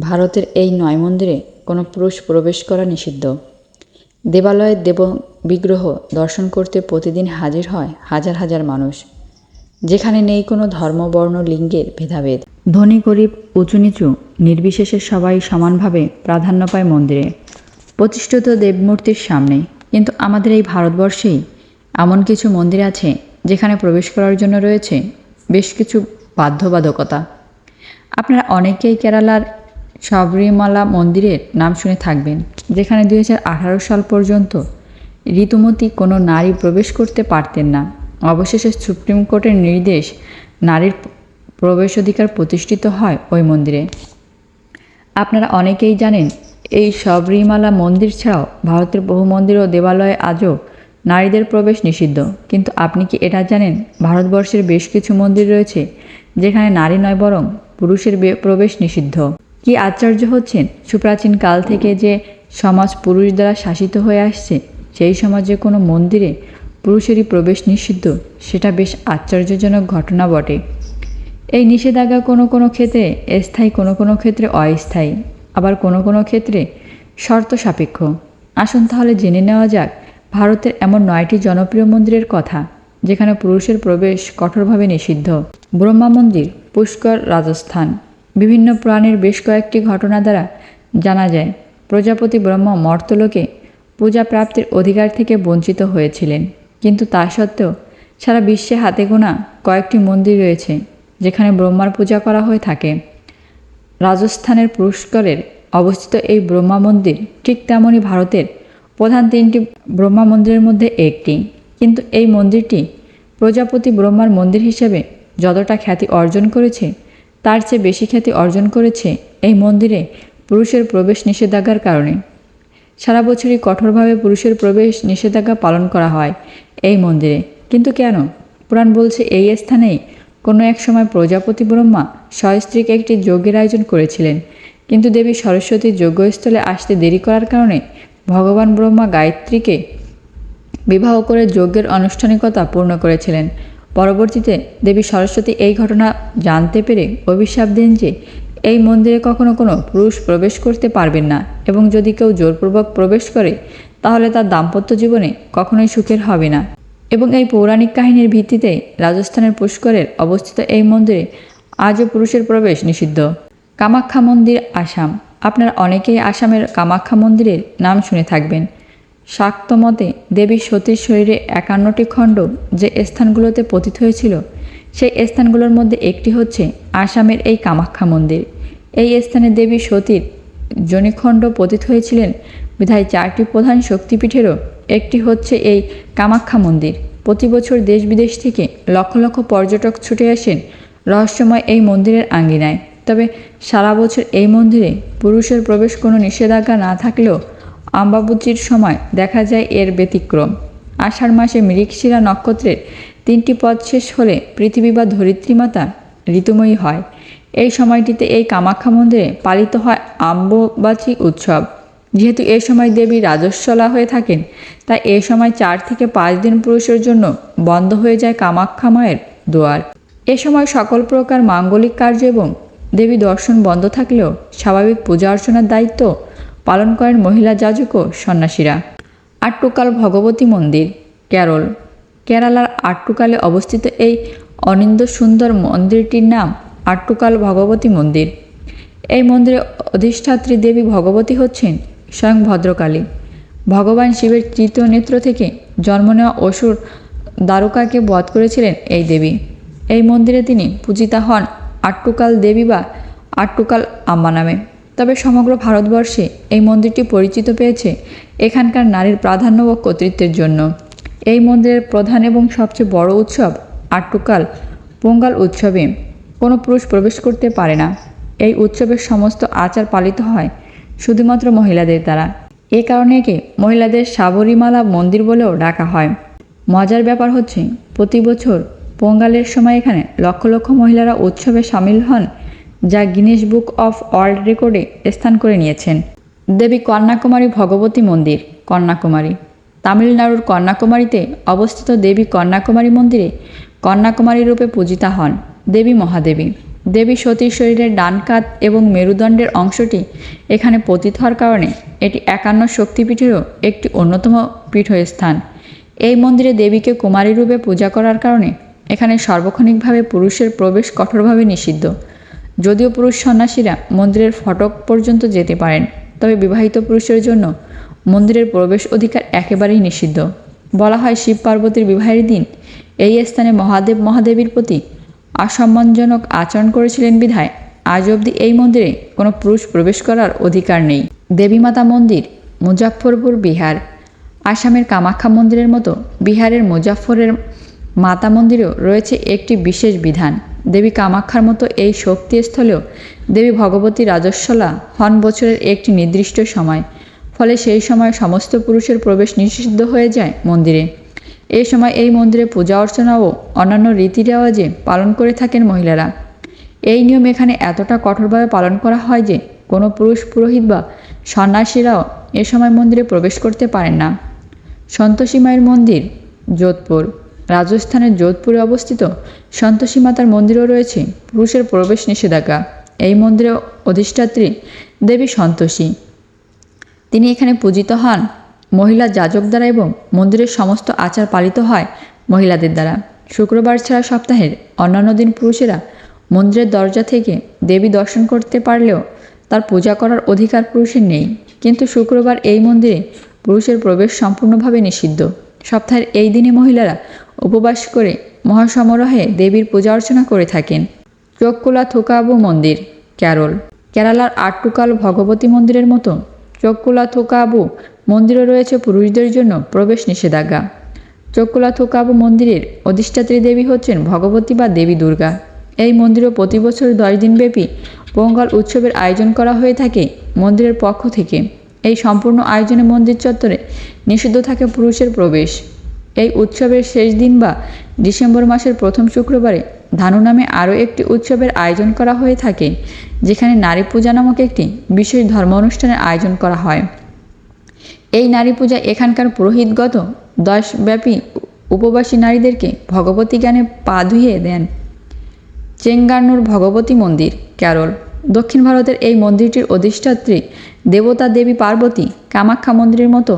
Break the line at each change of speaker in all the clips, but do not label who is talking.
ভারতের এই নয় মন্দিরে কোনো পুরুষ প্রবেশ করা নিষিদ্ধ। দেবালয়ের দেব বিগ্রহ দর্শন করতে প্রতিদিন হাজির হয় হাজার হাজার মানুষ। যেখানে নেই কোনো ধর্ম, বর্ণ, লিঙ্গের ভেদাভেদ। ধনী, গরিব, উঁচু নিচু নির্বিশেষে সবাই সমানভাবে প্রাধান্য পায় মন্দিরে। প্রতিষ্ঠিত দেবমূর্তির সামনে। কিন্তু আমাদের এই ভারতবর্ষেই এমন কিছু মন্দির আছে যেখানে প্রবেশ করার জন্য রয়েছে বেশ কিছু বাধ্যবাধকতা। আপনারা অনেকেই কেরালার শবরীমালা মন্দিরের নাম শুনে থাকবেন, যেখানে দুই হাজার আঠারো সাল পর্যন্ত ঋতুমতি কোনো নারী প্রবেশ করতে পারতেন না। অবশেষে সুপ্রিম কোর্টের নির্দেশ নারীর প্রবেশাধিকার প্রতিষ্ঠিত হয় ওই মন্দিরে। আপনারা অনেকেই জানেন, এই শবরীমালা মন্দির ছাড়াও ভারতের বহু মন্দির ও দেবালয়ে আজও নারীদের প্রবেশ নিষিদ্ধ। কিন্তু আপনি কি এটা জানেন? ভারতবর্ষের বেশ কিছু মন্দির রয়েছে, যেখানে নারী নয় বরং পুরুষের প্রবেশ নিষিদ্ধ। কি আশ্চর্য হচ্ছেন? সুপ্রাচীন কাল থেকে যে সমাজ পুরুষ দ্বারা শাসিত হয়ে আসছে, সেই সমাজে কোনো মন্দিরে পুরুষেরই প্রবেশ নিষিদ্ধ, সেটা বেশ আশ্চর্যজনক ঘটনা বটে। এই নিষেধাজ্ঞা কোনো কোনো ক্ষেত্রে স্থায়ী, কোনো কোনো ক্ষেত্রে অস্থায়ী, আবার কোনো কোনো ক্ষেত্রে শর্ত সাপেক্ষ। আসুন তাহলে জেনে নেওয়া যাক ভারতের এমন নয়টি জনপ্রিয় মন্দিরের কথা, যেখানে পুরুষের প্রবেশ কঠোরভাবে নিষিদ্ধ। ব্রহ্মা মন্দির, পুষ্কর রাজস্থান। বিভিন্ন প্রাণীর বেশ কয়েকটি ঘটনা দ্বারা জানা যায়। প্রজাপতি ব্রহ্ম মর্তলোকে পূজা প্রাপ্তির অধিকার থেকে বঞ্চিত হয়েছিলেন। কিন্তু তা সত্ত্বেও সারা বিশ্বে হাতে গোনা কয়েকটি মন্দির রয়েছে, যেখানে ব্রহ্মার পূজা করা হয়ে থাকে। রাজস্থানের পুষ্করের অবস্থিত এই ব্রহ্মা মন্দির ঠিক তেমনই ভারতের প্রধান তিনটি ব্রহ্মা মন্দিরের মধ্যে একটি। কিন্তু এই মন্দিরটি প্রজাপতি ব্রহ্মার মন্দির হিসেবে যতটা খ্যাতি অর্জন করেছে তার চেয়ে বেশি খ্যাতি অর্জন করেছে এই মন্দিরে পুরুষের প্রবেশ নিষেধাজ্ঞার কারণে। সারা বছরই কঠোরভাবে পুরুষের প্রবেশ নিষেধাজ্ঞা পালন করা হয় এই মন্দিরে। কিন্তু কেন? পুরাণ বলছে এই স্থানেই কোনো এক সময় প্রজাপতি ব্রহ্মা সস্ত্রীকে একটি যজ্ঞের আয়োজন করেছিলেন। কিন্তু দেবী সরস্বতীর যজ্ঞস্থলে আসতে দেরি করার কারণে ভগবান ব্রহ্মা গায়ত্রীকে বিবাহ করে যজ্ঞের আনুষ্ঠানিকতা পূর্ণ করেছিলেন। পরবর্তীতে দেবী সরস্বতী এই ঘটনা জানতে পেরে অভিশাপ দেন যে এই মন্দিরে কখনো কোনো পুরুষ প্রবেশ করতে পারবেন না এবং যদি কেউ জোরপূর্বক প্রবেশ করে, তাহলে তার দাম্পত্য জীবনে কখনোই সুখের হবে না। এবং এই পৌরাণিক কাহিনীর ভিত্তিতে রাজস্থানের পুষ্করের অবস্থিত এই মন্দিরে আজও পুরুষের প্রবেশ নিষিদ্ধ। কামাখ্যা মন্দির আসাম। আপনারা অনেকেই আসামের কামাখ্যা মন্দিরের নাম শুনে থাকবেন। শাক্তমতে দেবী সতীর শরীরে একান্নটি খণ্ড যে স্থানগুলোতে পতিত হয়েছিল, সেই স্থানগুলোর মধ্যে একটি হচ্ছে আসামের এই কামাখ্যা মন্দির। এই স্থানে দেবী সতীর জনিখণ্ড পতিত হয়েছিলেন। বিধায় চারটি প্রধান শক্তিপীঠেরও একটি হচ্ছে এই কামাখ্যা মন্দির। প্রতি বছর দেশ বিদেশ থেকে লক্ষ লক্ষ পর্যটক ছুটে আসেন রহস্যময় এই মন্দিরের আঙ্গিনায়। তবে সারা বছর এই মন্দিরে পুরুষের প্রবেশ কোনো নিষেধাজ্ঞা না থাকলেও আম্বাবুচির সময় দেখা যায় এর ব্যতিক্রম। আষাঢ় মাসে মৃগশিরা নক্ষত্রের তিনটি পদ শেষ হলে পৃথিবী বা ধরিত্রী মাতা ঋতুময়ী হয়। এই সময়টিতে এই কামাখ্যা মন্দিরে পালিত হয় আম্ববাচী উৎসব। যেহেতু এ সময় দেবী রাজস্বলা হয়ে থাকেন, তাই এ সময় চার থেকে পাঁচ দিন পুরুষের জন্য বন্ধ হয়ে যায় কামাখ্যা মায়ের দুয়ার। এ সময় সকল প্রকার মাঙ্গলিক কার্য এবং দেবী দর্শন বন্ধ থাকলেও স্বাভাবিক পূজা অর্চনার দায়িত্ব পালন করেন মহিলা যাজক ও সন্ন্যাসীরা। আট্টুকাল ভগবতী মন্দির, কেরল। কেরালার আট্টুকালে অবস্থিত এই অনিন্দ সুন্দর মন্দিরটির নাম আট্টুকাল ভগবতী মন্দির। এই মন্দিরে অধিষ্ঠাত্রী দেবী ভগবতী হচ্ছেন স্বয়ং ভদ্রকালী। ভগবান শিবের তৃতীয় নেত্র থেকে জন্ম নেওয়া অসুর দ্বারকাকে বধ করেছিলেন এই দেবী। এই মন্দিরে তিনি পূজিতা হন আট্টুকাল দেবী বা আট্টুকাল আম্মা নামে। তবে সমগ্র ভারতবর্ষে এই মন্দিরটি পরিচিত পেয়েছে এখানকার নারীর প্রাধান্য ও কর্তৃত্বের জন্য। এই মন্দিরের প্রধান এবং সবচেয়ে বড় উৎসব আট্টুকাল পোঙ্গাল উৎসবে। কোনো পুরুষ প্রবেশ করতে পারে না। এই উৎসবের সমস্ত আচার পালিত হয় শুধুমাত্র মহিলাদের দ্বারা। এ কারণে একে মহিলাদের সাবরীমালা মন্দির বলেও ডাকা হয়। মজার ব্যাপার হচ্ছে, প্রতি বছর পোঙ্গালের সময় এখানে লক্ষ লক্ষ মহিলারা উৎসবে সামিল হন যা গিনেস বুক অফ ওয়ার্ল্ড রেকর্ডে স্থান করে নিয়েছেন। দেবী কন্যাকুমারী ভগবতী মন্দির, কন্যাকুমারী। তামিলনাড়ুর কন্যাকুমারীতে অবস্থিত দেবী কন্যাকুমারী মন্দিরে কন্যাকুমারী রূপে পূজিতা হন দেবী মহাদেবী। দেবী সতীর শরীরের ডান কাত এবং মেরুদণ্ডের অংশটি এখানে পতিত হওয়ার কারণে এটি একান্ন শক্তিপীঠেরও একটি অন্যতম পীঠস্থান। এই মন্দিরে দেবীকে কুমারী রূপে পূজা করার কারণে এখানে সার্বক্ষণিকভাবে পুরুষের প্রবেশ কঠোরভাবে নিষিদ্ধ। যদিও পুরুষ সন্ন্যাসীরা মন্দিরের ফটক পর্যন্ত যেতে পারেন, তবে বিবাহিত পুরুষের জন্য মন্দিরের প্রবেশ অধিকার একেবারেই নিষিদ্ধ। বলা হয় শিব পার্বতীর বিবাহের দিন এই স্থানে মহাদেব মহাদেবীর প্রতি অসম্মানজনক আচরণ করেছিলেন বিধায় আজ অবধি এই মন্দিরে কোনো পুরুষ প্রবেশ করার অধিকার নেই। দেবীমাতা মন্দির, মুজাফফরপুর, বিহার। আসামের কামাখ্যা মন্দিরের মতো বিহারের মুজাফফরের মাতা মন্দিরেও রয়েছে একটি বিশেষ বিধান। দেবী কামাখ্যার মতো এই শক্তিস্থলেও দেবী ভগবতী রাজস্বলা হন বছরের একটি নির্দিষ্ট সময়। ফলে সেই সময় সমস্ত পুরুষের প্রবেশ নিষিদ্ধ হয়ে যায় মন্দিরে। এই সময় এই মন্দিরে পূজা অর্চনা ও অন্যান্য রীতি রেওয়াজে পালন করে থাকেন মহিলারা। এই নিয়ম এখানে এতটা কঠোরভাবে পালন করা হয় যে কোনো পুরুষ, পুরোহিত বা সন্ন্যাসীরাও এ সময় মন্দিরে প্রবেশ করতে পারেন না। সন্তোষী মায়ের মন্দির, যোধপুর। রাজস্থানের যোধপুরে অবস্থিত সন্তোষী মাতার মন্দিরও রয়েছে পুরুষের প্রবেশ নিষেধাজ্ঞা। এই মন্দিরে অধিষ্ঠাত্রী দেবী সন্তোষী। তিনি এখানে পূজিত হন মহিলা যাজক দ্বারা এবং মন্দিরের সমস্ত আচার পালিত হয় মহিলাদের দ্বারা। শুক্রবার ছাড়া সপ্তাহের অন্যান্য দিন পুরুষেরা মন্দিরের দরজা থেকে দেবী দর্শন করতে পারলেও তার পূজা করার অধিকার পুরুষের নেই। কিন্তু শুক্রবার এই মন্দিরে পুরুষের প্রবেশ সম্পূর্ণভাবে নিষিদ্ধ। সপ্তাহের এই দিনে মহিলারা উপবাস করে মহাসমারোহে দেবীর পূজা অর্চনা করে থাকেন। চক্কুলা থোকাবু মন্দির, ক্যারল। কেরালার আট্টুকাল ভগবতী মন্দিরের মতো চক্কুলা থোকাবু মন্দিরও রয়েছে পুরুষদের জন্য প্রবেশ নিষেধাজ্ঞা। চক্কুলা থোকাবু মন্দিরের অধিষ্ঠাত্রী দেবী হচ্ছেন ভগবতী বা দেবী দুর্গা। এই মন্দিরও প্রতি বছর দশ দিনব্যাপী পোঙ্গল উৎসবের আয়োজন করা হয়ে থাকে মন্দিরের পক্ষ থেকে। এই সম্পূর্ণ আয়োজনে মন্দির চত্বরে নিষিদ্ধ থাকে পুরুষের প্রবেশ। এই উৎসবের শেষ দিন বা ডিসেম্বর মাসের প্রথম শুক্রবারে ধানু নামে আরও একটি উৎসবের আয়োজন করা হয়ে থাকে, যেখানে নারী পূজা নামক একটি বিশেষ ধর্ম অনুষ্ঠানের আয়োজন করা হয়। এই নারী পূজা এখানকার পুরোহিতগত দশব্যাপী উপবাসী নারীদেরকে ভগবতী জ্ঞানে পা ধুইয়ে দেন। চেঙ্গান্নুর ভগবতী মন্দির, কেরল, দক্ষিণ ভারতের এই মন্দিরটির অধিষ্ঠাত্রী দেবতা দেবী পার্বতী কামাখ্যা মন্দিরের মতো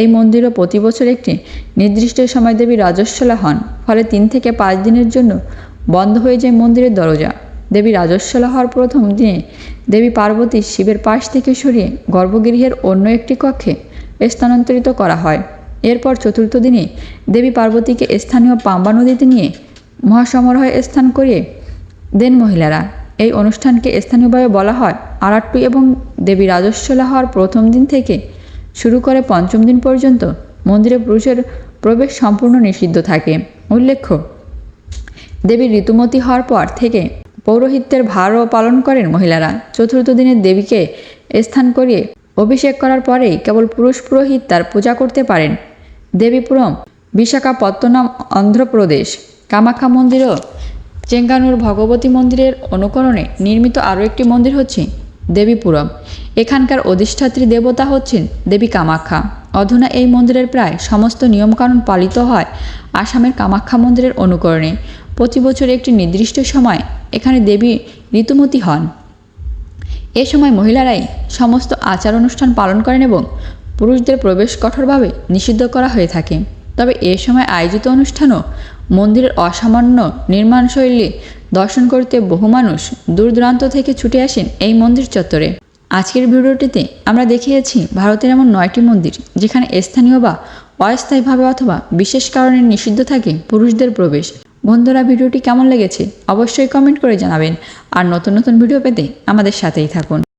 এই মন্দিরও প্রতি বছর একটি নির্দিষ্ট সময় দেবী রাজস্বলা হন, ফলে তিন থেকে পাঁচ দিনের জন্য বন্ধ হয়ে যায় মন্দিরের দরজা। দেবী রাজস্বলা হওয়ার প্রথম দিনে দেবী পার্বতী শিবের পাশ থেকে সরিয়ে গর্ভগৃহের অন্য একটি কক্ষে স্থানান্তরিত করা হয়। এরপর চতুর্থ দিনে দেবী পার্বতীকে স্থানীয় পাম্বা নদীতে নিয়ে মহাসমারোহে স্থান করিয়ে দেন মহিলারা। এই অনুষ্ঠানকে স্থানীয়ভাবে বলা হয় আরাট্টু এবং দেবী রাজস্বলা হওয়ার প্রথম দিন থেকে শুরু করে পঞ্চম দিন পর্যন্ত মন্দিরে পুরুষের প্রবেশ সম্পূর্ণ নিষিদ্ধ থাকে। উল্লেখ্য, দেবী ঋতুমতী হওয়ার পর থেকে পৌরোহিত্যের ভারও পালন করেন মহিলারা। চতুর্থ দিনে দেবীকে স্থান করিয়ে অভিষেক করার পরেই কেবল পুরুষ পুরোহিত তার পূজা করতে পারেন। দেবীপুরম, বিশাখাপত্তনম, অন্ধ্রপ্রদেশ, কামাখ্যা মন্দিরও চেঙ্গানুর ভগবতী মন্দিরের অনুকরণে নির্মিত আরও একটি মন্দির হচ্ছে দেবীপুরম। এখানকার অধিষ্ঠাত্রী দেবতা হচ্ছেন দেবী কামাখ্যা। অধুনা এই মন্দিরের প্রায় সমস্ত নিয়মকানুন পালিত হয় আসামের কামাখ্যা মন্দিরের অনুকরণে। প্রতি বছর একটি নির্দিষ্ট সময় এখানে দেবী ঋতুমতী হন। এ সময় মহিলারাই সমস্ত আচার অনুষ্ঠান পালন করেন এবং পুরুষদের প্রবেশ কঠোরভাবে নিষিদ্ধ করা হয়ে থাকে। তবে এ সময় আয়োজিত অনুষ্ঠানও মন্দিরের অসামান্য নির্মাণশৈলী দর্শন করতে বহু মানুষ দূর দূরান্ত থেকে ছুটে আসেন এই মন্দির চত্বরে। আজকের ভিডিওটিতে আমরা দেখিয়েছি ভারতের এমন নয়টি মন্দির যেখানে স্থানীয় বা অস্থায়ীভাবে অথবা বিশেষ কারণে নিষিদ্ধ থাকে পুরুষদের প্রবেশ। বন্ধুরা, ভিডিওটি কেমন লেগেছে অবশ্যই কমেন্ট করে জানাবেন। আর নতুন নতুন ভিডিও পেতে আমাদের সাথেই থাকুন।